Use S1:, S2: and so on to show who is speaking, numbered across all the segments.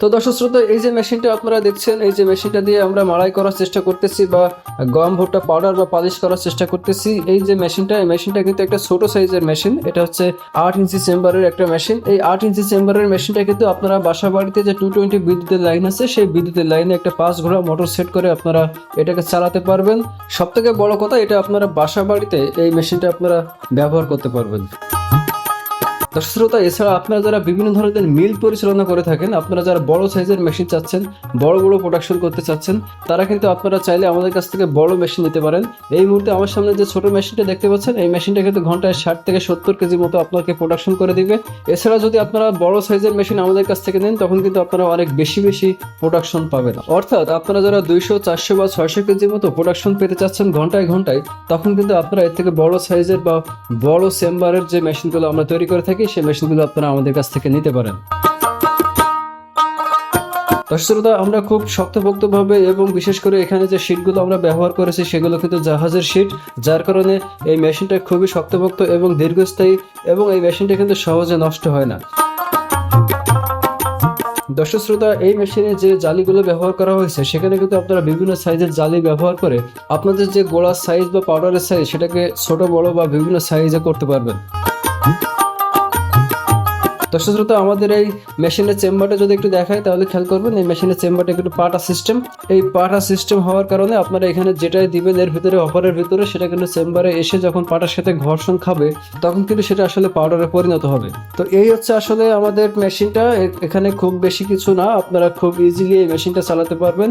S1: তো দর্শক শ্রোতা, এই যে মেশিনটা আপনারা দেখছেন, এই যে মেশিনটা দিয়ে আমরা মাড়াই করার চেষ্টা করতেছি বা গম, ভুট্টা পাউডার বা পালিশ করার চেষ্টা করতেছি, এই যে মেশিনটা, এই মেশিনটা কিন্তু একটা ছোট সাইজের মেশিন, এটা হচ্ছে আট ইঞ্চি চেম্বারের একটা মেশিন। এই আট ইঞ্চি চেম্বারের মেশিনটা কিন্তু আপনারা বাসা বাড়িতে যে টু টোয়েন্টি বিদ্যুতের লাইন আছে, সেই বিদ্যুতের লাইনে একটা পাঁচ ঘোড়া মোটর সেট করে আপনারা এটাকে চালাতে পারবেন। সব থেকে বড় কথা, এটা আপনারা বাসা বাড়িতে এই মেশিনটা আপনারা ব্যবহার করতে পারবেন। দর্শক শ্রোতা, এছাড়া আপনারা যারা বিভিন্ন ধরনের মিল পরিচালনা করে থাকেন, আপনারা যারা বড় সাইজের মেশিন চাচ্ছেন, বড় বড় প্রোডাকশন করতে চাচ্ছেন, তারা কিন্তু আপনারা চাইলে আমাদের কাছ থেকে বড় মেশিন নিতে পারেন। এই মুহূর্তে আমার সামনে যে ছোট মেশিনটা দেখতে পাচ্ছেন, এই মেশিনটা কিন্তু ঘন্টায় ষাট থেকে সত্তর কেজি মতো আপনাকে প্রোডাকশন করে দিবে। এছাড়া যদি আপনারা বড় সাইজের মেশিন আমাদের কাছ থেকে নেন, তখন কিন্তু আপনারা অনেক বেশি বেশি প্রোডাকশন পাবেন। অর্থাৎ আপনারা যারা দুইশো, চারশো বা ছয়শো কেজি মতো প্রোডাকশন পেতে চাচ্ছেন ঘন্টায় ঘন্টায়, তখন কিন্তু আপনারা এর থেকে বড় সাইজের বা বড় চেম্বারের যে মেশিনগুলো আমরা তৈরি করে থাকি সেই মেশিনগুলো আপনারা আমাদের কাছ থেকে নিতে পারেন। দর্শক শ্রোতা, আমরা খুব শক্তপোক্তভাবে এবং বিশেষ করে এখানে যে শীটগুলো আমরা ব্যবহার করেছি সেগুলো কিন্তু জাহাজের শীট যার কারণে এই মেশিনটা খুবই শক্তপোক্ত এবং দীর্ঘস্থায়ী এবং এই মেশিনটা কিন্তু সহজে নষ্ট হয় না। দর্শক শ্রোতা, এই মেশিনে যে জালিগুলো ব্যবহার করা হয়েছে, সেখানে কিন্তু আপনারা বিভিন্ন সাইজের জালি ব্যবহার করে আপনাদের যে গোড়ার সাইজ বা পাউডারের সাইজ সেটাকে ছোট, বড় বা বিভিন্ন সাইজে করতে পারবেন। দর্শক শ্রোতা আমাদের এই মেশিনের চেম্বারটা যদি একটু দেখায় তাহলে খেয়াল করবেন এই মেশিনের চেম্বারটা একটু পাটা সিস্টেম এই পাটা সিস্টেম হওয়ার কারণে আপনারা এখানে যেটাই দিবেন, এর ভিতরে অফারের ভিতরে, সেটা কিন্তু চেম্বারে এসে যখন পাটার সাথে ঘর্ষণ খাবে, তখন কিন্তু সেটা আসলে পাউডারে পরিণত হবে। তো এই হচ্ছে আসলে আমাদের মেশিনটা এখানে খুব বেশি কিছু না, আপনারা খুব ইজিলি এই মেশিনটা চালাতে পারবেন।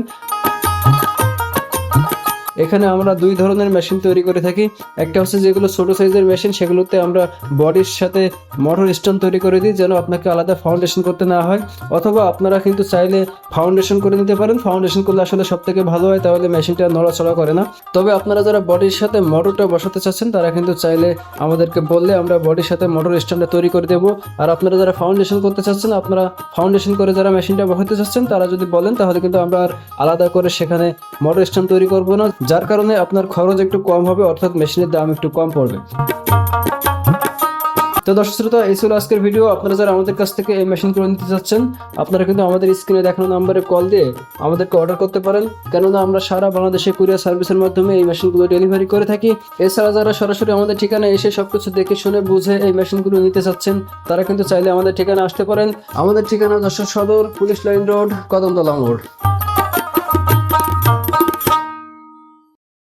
S1: এখানে আমরা দুই ধরনের মেশিন তৈরি করে থাকি। একটা হচ্ছে যেগুলো ছোট সাইজের মেশিন সেগুলোতে আমরা বডির সাথে মোটর স্টোন তৈরি করে দিই যেন আপনাকে আলাদা ফাউন্ডেশন করতে না হয়। অথবা আপনারা কিন্তু চাইলে ফাউন্ডেশন করে নিতে পারেন। ফাউন্ডেশন করলে আসলে সব থেকে ভালো হয়, তাহলে মেশিনটা নড়াচড়া করে না। তবে আপনারা যারা বডির সাথে মোটরটা বসাতে চাচ্ছেন, তারা কিন্তু চাইলে আমাদেরকে বললে আমরা বডির সাথে মোটর স্ট্যান্ডটা তৈরি করে দেবো। আর আপনারা যারা ফাউন্ডেশন করতে চাচ্ছেন, আপনারা ফাউন্ডেশন করে যারা মেশিনটা বসাতে চাচ্ছেন, তারা যদি বলেন, তাহলে কিন্তু আমরা আর আলাদা করে সেখানে মোটর স্ট্যান্ড তৈরি করব না। যার কারণে আপনার খরচ একটু কম হবে, অর্থাৎ মেশিনের দাম একটু কম পড়বে। তো দর্শক শ্রোতা, এই ছিল আজকের ভিডিও আপনারা যারা আমাদের কাছ থেকে এই মেশিনগুলো নিতে চাচ্ছেন, আপনারা কিন্তু আমাদের স্ক্রিনে দেখানো নাম্বারে কল দিয়ে আমাদেরকে অর্ডার করতে পারেন। কেননা আমরা সারা বাংলাদেশে কুরিয়ার সার্ভিসের মাধ্যমে এই মেশিনগুলো ডেলিভারি করে থাকি। এছাড়া যারা সরাসরি আমাদের ঠিকানায় এসে সবকিছু দেখে শুনে বুঝে এই মেশিনগুলো নিতে চাচ্ছেন, তারা কিন্তু চাইলে আমাদের ঠিকানা আসতে পারেন। আমাদের ঠিকানা যশোর সদর, পুলিশ লাইন রোড, কদমতলা মোড়।